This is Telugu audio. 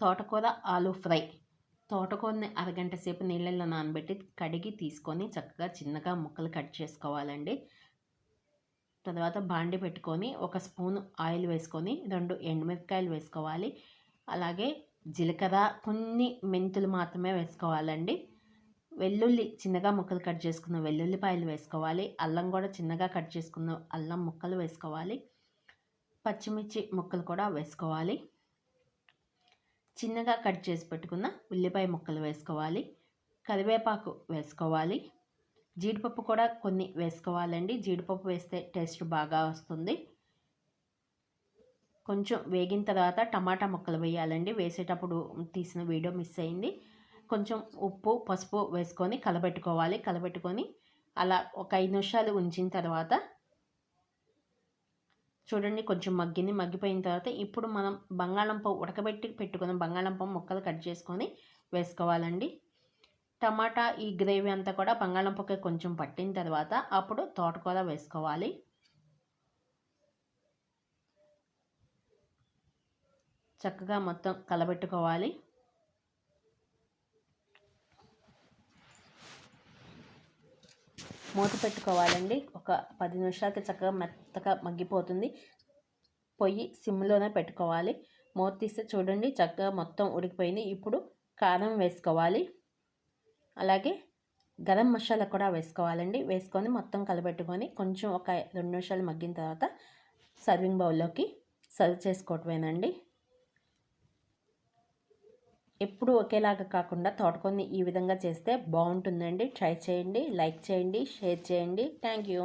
తోటకూర ఆలు ఫ్రై. తోటకూరని అరగంట సేపు నీళ్ళల్లో నానబెట్టి కడిగి తీసుకొని చక్కగా చిన్నగా ముక్కలు కట్ చేసుకోవాలండి. తర్వాత బాండి పెట్టుకొని ఒక స్పూన్ ఆయిల్ వేసుకొని రెండు ఎండుమిరపకాయలు వేసుకోవాలి. అలాగే జీలకర్ర కొన్ని మెంతులు మాత్రమే వేసుకోవాలండి. వెల్లుల్లి చిన్నగా ముక్కలు కట్ చేసుకున్న వెల్లుల్లిపాయలు వేసుకోవాలి. అల్లం కూడా చిన్నగా కట్ చేసుకున్న అల్లం ముక్కలు వేసుకోవాలి. పచ్చిమిర్చి ముక్కలు కూడా వేసుకోవాలి. చిన్నగా కట్ చేసి పెట్టుకున్న ఉల్లిపాయ ముక్కలు వేసుకోవాలి. కరివేపాకు వేసుకోవాలి. జీడిపప్పు కూడా కొన్ని వేసుకోవాలండి. జీడిపప్పు వేస్తే టేస్ట్ బాగా వస్తుంది. కొంచెం వేగిన తర్వాత టమాటా ముక్కలు వేయాలండి. వేసేటప్పుడు తీసిన వీడియో మిస్ అయింది. కొంచెం ఉప్పు పసుపు వేసుకొని కలబెట్టుకోవాలి. కలబెట్టుకొని అలా ఒక ఐదు నిమిషాలు ఉంచిన తర్వాత చూడండి కొంచెం మగ్గింది. మగ్గిపోయిన తర్వాత ఇప్పుడు మనం బంగాళంప ఉడకబెట్టి పెట్టుకున్న బంగాళంప ముక్కలు కట్ చేసుకొని వేసుకోవాలండి. టమాటా ఈ గ్రేవీ అంతా కూడా బంగాళంపకి కొంచెం పట్టిన తర్వాత అప్పుడు తోటకూర వేసుకోవాలి. చక్కగా మొత్తం కలబెట్టుకోవాలి. మూత పెట్టుకోవాలండి. ఒక పది నిమిషాలకి చక్కగా మెత్తగా మగ్గిపోతుంది. పొయ్యి సిమ్లోనే పెట్టుకోవాలి. మూత తీస్తే చూడండి చక్కగా మొత్తం ఉడికిపోయింది. ఇప్పుడు కారం వేసుకోవాలి. అలాగే గరం మసాలా కూడా వేసుకోవాలండి. వేసుకొని మొత్తం కలబెట్టుకొని కొంచెం ఒక రెండు నిమిషాలు మగ్గిన తర్వాత సర్వింగ్ బౌల్లోకి సర్వ్ చేసుకోవటమేనండి. ఎప్పుడు ఒకేలాగా కాకుండా తోటకొని ఈ విధంగా చేస్తే బాగుంటుందండి. ట్రై చేయండి లైక్ చేయండి షేర్ చేయండి. Thank you.